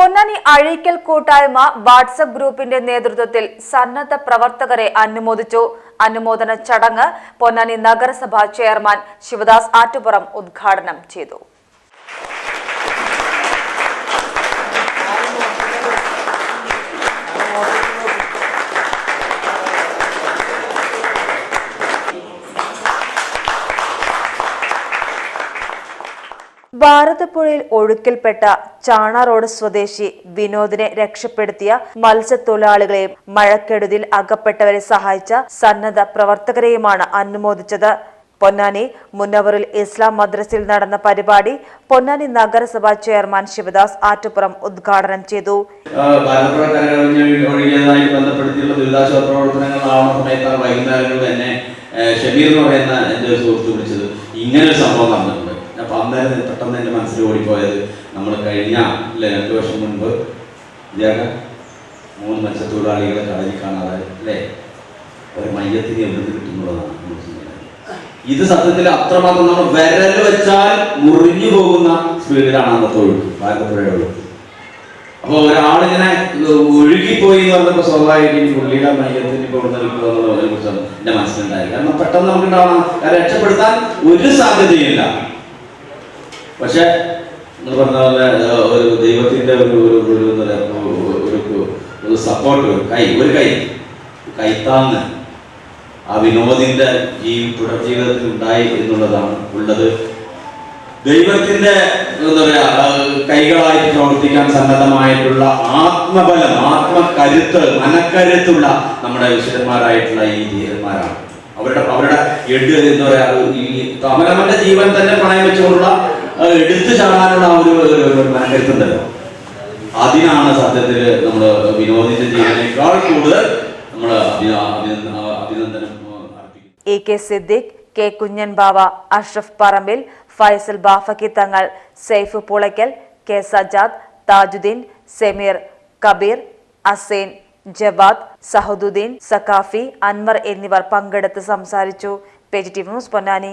പൊന്നാനി അഴീക്കൽ കൂട്ടായ്മ വാട്സപ്പ് ഗ്രൂപ്പിന്റെ നേതൃത്വത്തിൽ സന്നദ്ധ പ്രവർത്തകരെ അനുമോദിച്ചു. അനുമോദന ചടങ്ങ് പൊന്നാനി നഗരസഭാ ചെയർമാൻ ശിവദാസ് ആറ്റുപുറം ഉദ്ഘാടനം ചെയ്തു. ഭാരതപ്പുഴയിൽ ഒഴുക്കിൽപ്പെട്ട ചാണ റോഡ് സ്വദേശി വിനോദിനെ രക്ഷപ്പെടുത്തിയ മത്സ്യത്തൊഴിലാളികളെയും മഴക്കെടുതിയിൽ അകപ്പെട്ടവരെ സഹായിച്ച സന്നദ്ധ പ്രവർത്തകരെയുമാണ് അനുമോദിച്ചത്. പൊന്നാനി മുന്നവറിൽ ഇസ്ലാം മദ്രസിൽ നടന്ന പരിപാടി പൊന്നാനി നഗരസഭാ ചെയർമാൻ ശിവദാസ് ആറ്റുപുറം ഉദ്ഘാടനം ചെയ്തു. ഇങ്ങനെ ഒരു സംഭവം നടന്നിട്ടുണ്ട്. അപ്പൊ അന്നേരം പെട്ടെന്ന് മനസ്സിൽ ഓടിപ്പോയത് നമ്മൾ കഴിഞ്ഞ അല്ലെ വർഷം മുൻപ് ഇദ്ദേഹം മൂന്ന് മത്സ്യത്തൊഴിലാളികളെ കടലിൽ കാണാതെ അല്ലേ ഒരു മയ്യത്തിന് എവിടുന്ന് കിട്ടുന്നുള്ളതാണ്. ഇത് സത്യത്തിൽ അത്രമാത്രം നമ്മൾ വിരൽ വെച്ചാൽ മുറിഞ്ഞു പോകുന്ന സ്പീഡിലാണ് അന്നത്തെ ഒഴുക്ക് ഭാരതപ്പുഴയുടെ ഒഴുക്ക് അപ്പൊ ഒരാളിങ്ങനെ ഒഴുകിപ്പോയി എന്ന് പറഞ്ഞപ്പോ സ്വന്തമായിട്ട് ഈ പുള്ളിയുടെ മയ്യത്തിന് ഇവിടെ നിൽക്കുക എന്നുള്ളതിനെ കുറിച്ചാണ് എന്റെ മനസ്സിലുണ്ടായത് കാരണം പെട്ടെന്ന് നമുക്ക് ഉണ്ടാവണം രക്ഷപ്പെടുത്താൻ ഒരു സാധ്യതയില്ല. പക്ഷെ നിങ്ങൾ പറഞ്ഞ പോലെ ഒരു ദൈവത്തിന്റെ ഒരു ഒരു ഒരു ഒരു- സപ്പോർട്ട് ഒരു കൈ ഒരു കൈ കൈത്താന്ന് ആ വിനോദിന്റെ ഈ തുടർ ജീവിതത്തിൽ ഉണ്ടായി എന്നുള്ളതാണ് ഉള്ളത്. ദൈവത്തിന്റെ എന്താ പറയാ കൈകളായി പ്രവർത്തിക്കാൻ സന്നദ്ധമായിട്ടുള്ള ആത്മബലം ആത്മകരുത്ത് മനക്കരുത്തുള്ള നമ്മുടെ വിശുദ്ധന്മാരായിട്ടുള്ള ഈ ധീരന്മാരാണ്. അവരുടെ അവരുടെ എഡ് എന്താ പറയാ ഈ അവനവന്റെ ജീവൻ തന്നെ പണയം വെച്ചുകൊണ്ടുള്ള ആ, എടുത്തു ചാടാനുള്ള ഒരു മനക്കരുത്തുണ്ടല്ലോ അതിനാണ് സത്യത്തിൽ നമ്മൾ വിനോദിന്റെ ജീവനേക്കാൾ കൂടുതൽ നമ്മൾ അഭിനന്ദനം A K Siddique K Kunhan Bava Ashraf Parambil Faisal Bafakki Thangal Saif Pulakkal K Sajad Thajuddeen Sameer Kabeer Asain Javad Sahaduddeen Sakafi Anwar എന്നിവർ പങ്കെടുത്ത് സംസാരിച്ചു. Page T news Ponnani.